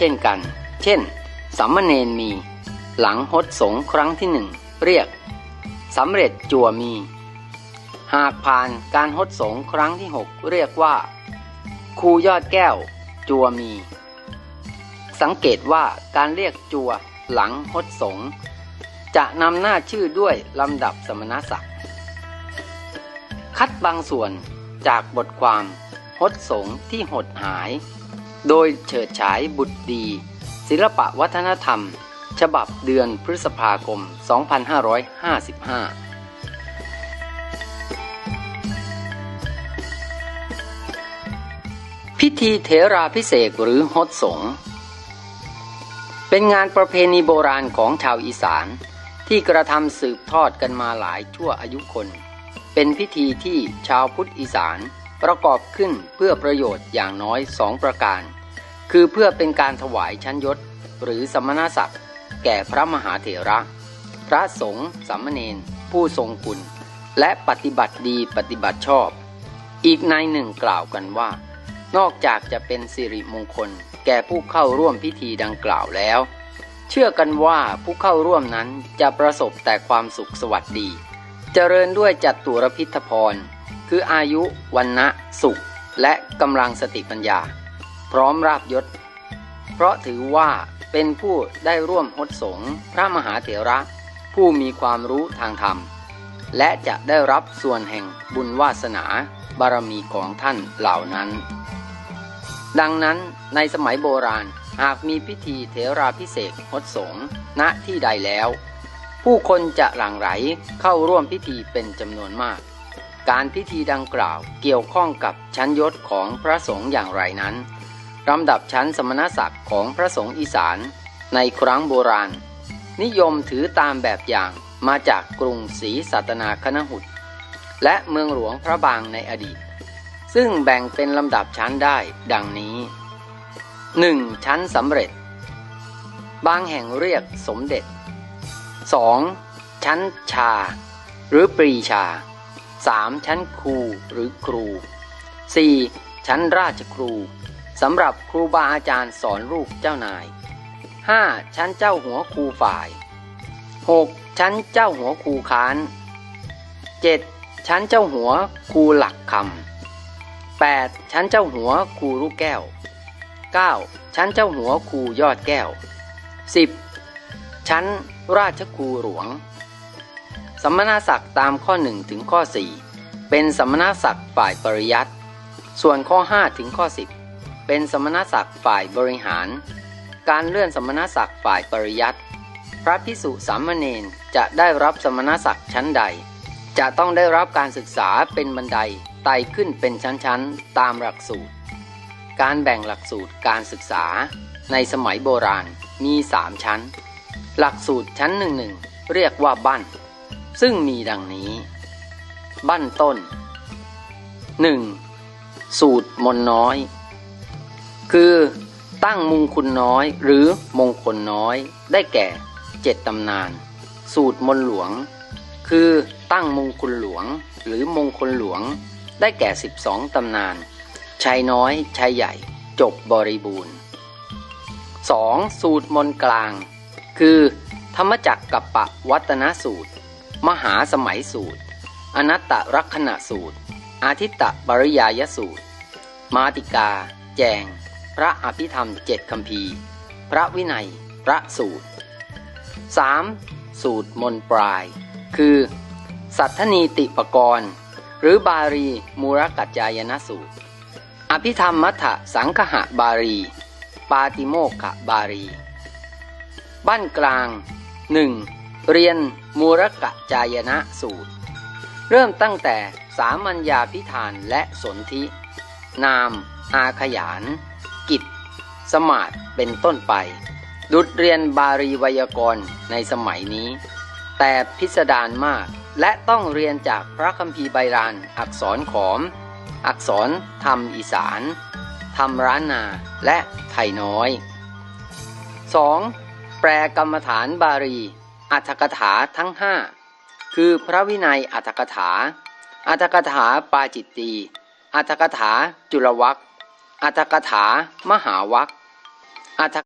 เช่นกัน เช่นสัมมเนนมี หลังหดสงครั้งที่หนึ่งเรียกสำเร็จจัวมี หากผ่านการหดสงครั้งที่หกเรียกว่าครูยอดแก้ว จัวมี สังเกตว่าการเรียกจัวหลังหดสง จะนำหน้าชื่อด้วยลำดับสมณศักดิ์คัดบางส่วนจากบทความหดสงที่หดหาย โดยเฉิดฉายบุตรดี ศิลปะวัฒนธรรม ฉบับเดือนพฤษภาคม 2555พิธีเถราพิเศษหรือฮดสง เป็นงานประเพณีโบราณของชาวอีสาน ที่กระทำสืบทอดกันมาหลายชั่วอายุคน เป็นพิธีที่ชาวพุทธอีสาน ประกอบขึ้นเพื่อประโยชน์อย่างน้อยสองประการ คือเพื่อเป็นการถวายชั้นยศ หรือสมณศักดิ์แก่พระมหาเถระ พระสงฆ์สามเณรผู้ทรงคุณ และปฏิบัติดีปฏิบัติชอบ อีกในหนึ่งกล่าวกันว่า นอกจากจะเป็นสิริมงคล แก่ผู้เข้าร่วมพิธีดังกล่าวแล้ว เชื่อกันว่าผู้เข้าร่วมนั้นจะประสบแต่ความสุขสวัสดี เจริญด้วยจัตุรพิทพร คืออายุวันนะสุข และกำลังสติปัญญา พร้อมราบยศ เพราะถือว่าเป็นผู้ได้ร่วมหดสงฆ์พระมหาเถระผู้มีความรู้ทางธรรม และจะได้รับส่วนแห่งบุญวาสนาบารมีของท่านเหล่านั้น ดังนั้นในสมัยโบราณหากมีพิธีเถราพิเศษหดสงฆ์ณที่ใดแล้ว ผู้คนจะหลั่งไหลเข้าร่วมพิธีเป็นจำนวนมาก การพิธีดังกล่าวเกี่ยวข้องกับชั้นยศของพระสงฆ์อย่างไรนั้นลำดับชั้นสมณศักดิ์ของพระสงฆ์อีสานในครั้งโบราณ นิยมถือตามแบบอย่างมาจากกรุงศรีสัตนาคณหุตและเมืองหลวงพระบางในอดีต ซึ่งแบ่งเป็นลำดับชั้นได้ดังนี้ 1. ชั้นสำเร็จ บางแห่งเรียกสมเด็จ 2. ชั้นชา หรือปรีชา 3. ชั้นครูหรือครู 4. ชั้นราชครูสำหรับครูบาอาจารย์สอนลูกเจ้านาย 5. ชั้นเจ้าหัวครูฝ่าย 6. ชั้นเจ้าหัวครูค้าน 7. ชั้นเจ้าหัวครูหลักคำ 8. ชั้นเจ้าหัวครูลูกแก้ว 9. ชั้นเจ้าหัวครูยอดแก้ว 10. ชั้นราชครูหลวง สมณศักดิ์ตามข้อ 1 ถึงข้อ 4 เป็นสมณศักดิ์ฝ่ายปริยัติ ส่วนข้อ 5 ถึงข้อ 10 เป็นสมณศักดิ์ฝ่ายบริหาร การเลื่อนสมณศักดิ์ฝ่ายปริยัติ พระพิสุสามเณรจะได้รับสมณศักดิ์ชั้นใด จะต้องได้รับการศึกษาเป็นบันไดไต่ขึ้นเป็นชั้นๆ ตามหลักสูตร การแบ่งหลักสูตรการศึกษา ในสมัยโบราณมี 3 ชั้น หลักสูตรชั้นหนึ่งหนึ่งเรียกว่าบั้น ซึ่งมีดังนี้ บั้นต้น 1. สูตรมนน้อย คือตั้งมงคุณน้อยหรือมงคลน้อย ได้แก่เจ็ดตำนาน สูตรมนหลวง คือตั้งมงคุณหลวงหรือมงคลหลวง ได้แก่ 12 ตำนานชายน้อยชายใหญ่จบบริบูรณ์ 2. สูตรมนกลาง คือ ธรรมจักรกับปะวัตนสูตร มหาสมัยสูตร อนัตตลักษณะสูตร อาทิตตปริยายสูตร มาติกา แจง พระอภิธรรมเจ็ดคำพีพระวินัย พระสูตร 3. สูตรมนปลาย คือ สัทธนีติปกรณ์ หรือบารีมูรกัจจายนสูตร อภิธรรมมัทธสังคหะบารีปาติโมกขบารีบ้านกลาง 1. เรียนมูรกะจายนะสูตร เริ่มตั้งแต่สามัญญาพิธานและสนธิ นาม อาขยาน กิจ สมาดเป็นต้นไป ดุดเรียนบารีไวยากรณ์ในสมัยนี้ แต่พิสดารมากและต้องเรียนจากพระคัมภีร์ไบรานอักษรขอม อักษรธรรมอีสานธรรมร้านนาและไทยน้อย 2. แปลกรรมฐานบาลี อัตถกถาทั้งห้าคือพระวินัยอัตถกถา อัตถกถาปาจิตตี อัตถกถาจุลวัคอัตถกถามหาวัคอัตถ